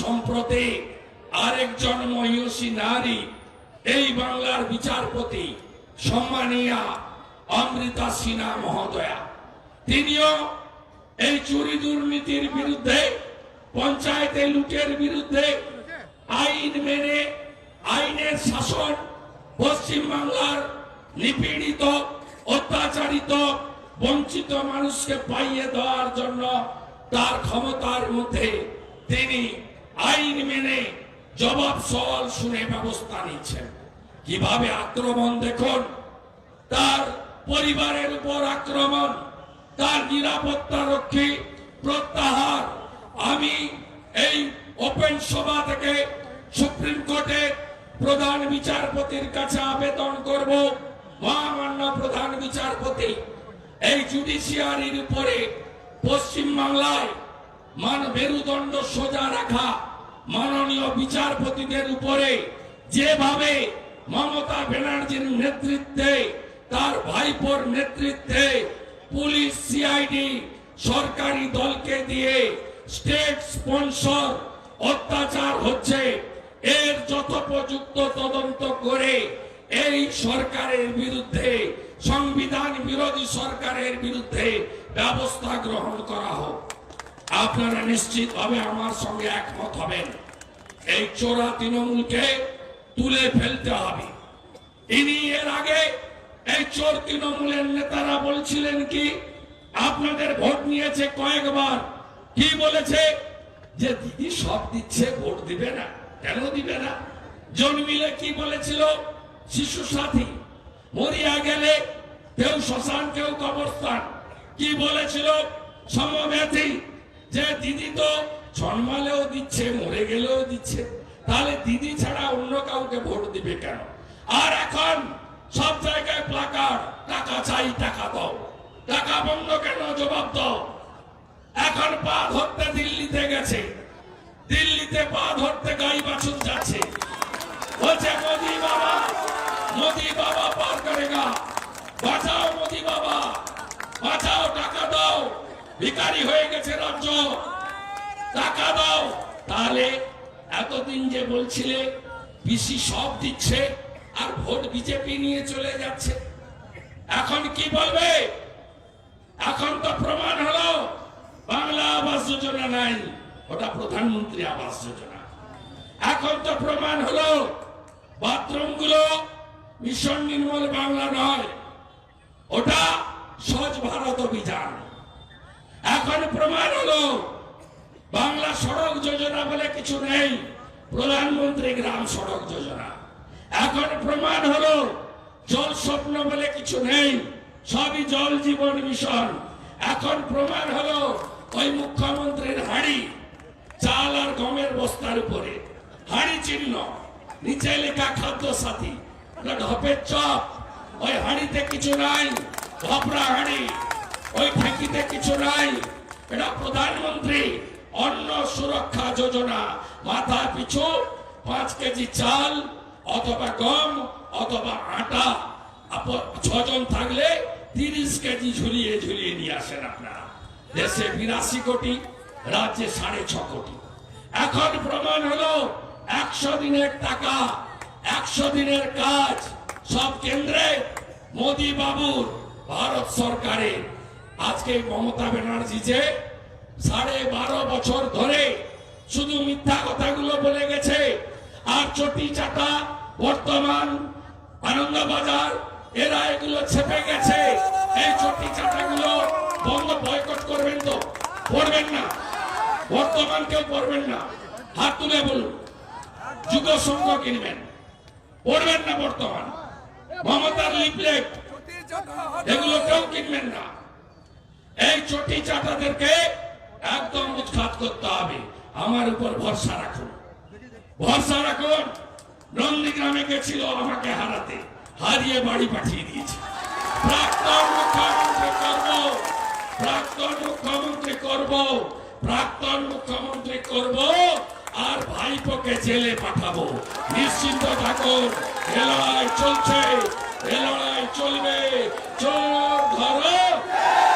সম্প্রতি আরেকজন মহিষী নারী এই বাংলার বিচারপতি সম্মানিয়া অমৃতা সিনহা মহোদয়া। তিনিও এই চুরি দুর্নীতির বিরুদ্ধে, পঞ্চায়েতে লুটের বিরুদ্ধে আইন মেনে আইনের শাসন পশ্চিম বাংলার নিপীড়িত, অত্যাচারিত, বঞ্চিত মানুষকে পাইয়ে দেওয়ার জন্য তার ক্ষমতার মধ্যে তিনি জবাব সওয়াল শুনে ব্যবস্থা নিচ্ছেন। কীভাবে আক্রমণ দেখুন? তার পরিবারের উপর আক্রমণ, তার নিরাপত্তা রক্ষী প্রত্যাহার। আমি এই ওপেন সভা থেকে সুপ্রিম কোর্টের প্রধান বিচারপতির কাছে আবেদন করব, মহামান্য প্রধান বিচারপতি। এই জুডিশিয়ারির উপরে পশ্চিম বাংলায় মান মেরুদণ্ড সোজা রাখা মাননীয় বিচারপতিদের উপরে যেভাবে মমতা ব্যানার্জির নেতৃত্বে, তার ভাইপোর নেতৃত্বে পুলিশ সিআইডি সরকারি দলকে দিয়ে স্টেট স্পন্সর অত্যাচার হচ্ছে। এর যথোপযুক্ত তদন্ত করে এই সরকারের বিরুদ্ধে, সংবিধান বিরোধী সরকারের বিরুদ্ধে ব্যবস্থা গ্রহণ করা হোক। আপনারা নিশ্চিতভাবে আমার সঙ্গে একমত হবেন। এই চোরা তৃণমূলকে তুলে ফেলতে হবে। ইনি এর আগে এই চোর তৃণমূলের নেতারা বলছিলেন কি, আপনাদের ভোট নিয়েছে কয়েকবার। কি বলেছে? যে দিদি সব দিচ্ছে, ভোট দিবে না। কেন দিবে না? জন্মিলে কি বলেছিল? শিশু সাথী, মরিয়া গেলে কেউ শ্মশান, কেউ কবরস্থান। কি বলেছিল? সমব্যাথী যে দিদি তো জন্মালেও দিচ্ছে, মরে গেলেও দিচ্ছে, তাহলে দিদি ছাড়া অন্য কাউকে ভোট দিবে কেন? আর এখন সব জায়গায় প্লাকার টাকা চাই, টাকা দাও। টাকা বন্ধ কেন? জবাব দাও। এখন পা ধরতে দিল্লিতে গেছে। দিল্লিতে পা ধরতে গাই বাছুর যাচ্ছে বলছে মোদি বাবা মোদি বাবা পার করেগা বাঁচাও মোদি বাবা বাঁচাও টাকা দাও ভিখারি হয়ে গেছে, রাজ্য। টাকা দাও। তাহলে এতদিন যে বলছিলে, পিসি সব দিচ্ছে, আর ভোট বিজেপি নিয়ে চলে যাচ্ছে। এখন কি বলবে? এখন তো প্রমাণ হলো, বাংলা আবাস যোজনা নাই, ওটা প্রধানমন্ত্রী আবাস যোজনা। এখন তো প্রমাণ হলো বাথরুমগুলো মিশন নির্মল বাংলা নয়, ওটা স্বচ্ছ ভারত অভিযান। এখন প্রমাণ হলো, বাংলা সড়ক যোজনা বলে কিছু নেই। প্রধানমন্ত্রী গ্রাম সড়ক যোজনা। এখন প্রমাণ হলো, জল স্বপ্ন বলে কিছু নেই, সবই জল জীবন মিশন। এখন প্রমাণ হলো, ওই মুখ্যমন্ত্রীর হাড়ি চাল আর গমের বস্তার উপরে। হাড়ি চিহ্ন, নিচে লেখা খাদ্য সাথী। ঢপের চপ, ওই হাড়িতে কিছু নাই ধপরা হাড়ি। ওই ঠেকিতে কিছু নাই। এটা প্রধানমন্ত্রী অন্ন সুরক্ষা যোজনা। মাথা পিছু পাঁচ কেজি চাল, অথবা গম, অথবা আটা। ছজন থাকলে তিরিশ কেজি ঝুলিয়ে ঝুলিয়ে নিয়ে আসেন আপনারা। দেশে বিরাশি কোটি, রাজ্যে সাড়ে ছ কোটি। এখন প্রমাণ হলো, একশো দিনের টাকা, একশো দিনের কাজ। সব কেন্দ্রে মোদি বাবুর, ভারত সরকারের। আজকে মমতা ব্যানার্জি যে সাড়ে বারো বছর ধরে শুধু মিথ্যা কথাগুলো বলে গেছে। আর চটি চাটা বর্তমান আনন্দবাজার এরা এগুলো ছেপে গেছে। এই চটি চাটাগুলো বন্ধ বয়কট করবেন তো? পড়বেন না। বর্তমান কেউ পড়বেন না। হাত তুলে বলুন। যুব সংঘ কিনবেন। পড়বেন না বর্তমান। মমতার লিপলেট এগুলো কেউ কিনবেন না। এই চটি চাটাদেরকে একদম উৎখাত করতে হবে। আমার উপর ভরসা রাখুন। ভরসা রাখুন, নন্দীগ্রামে গেছিল আমাকে হারাতে। হারিয়ে বাড়ি পাঠিয়ে দিয়েছে। প্রাক্তন মুখ্যমন্ত্রী করব, প্রাক্তন মুখ্যমন্ত্রী করব, প্রাক্তন মুখ্যমন্ত্রী করব, আর ভাইপোকে জেলে পাঠাবো। নিশ্চিন্ত থাকুন, এ লড়াই চলছে, এ লড়াই চলবে। চোর ধরো। ধরো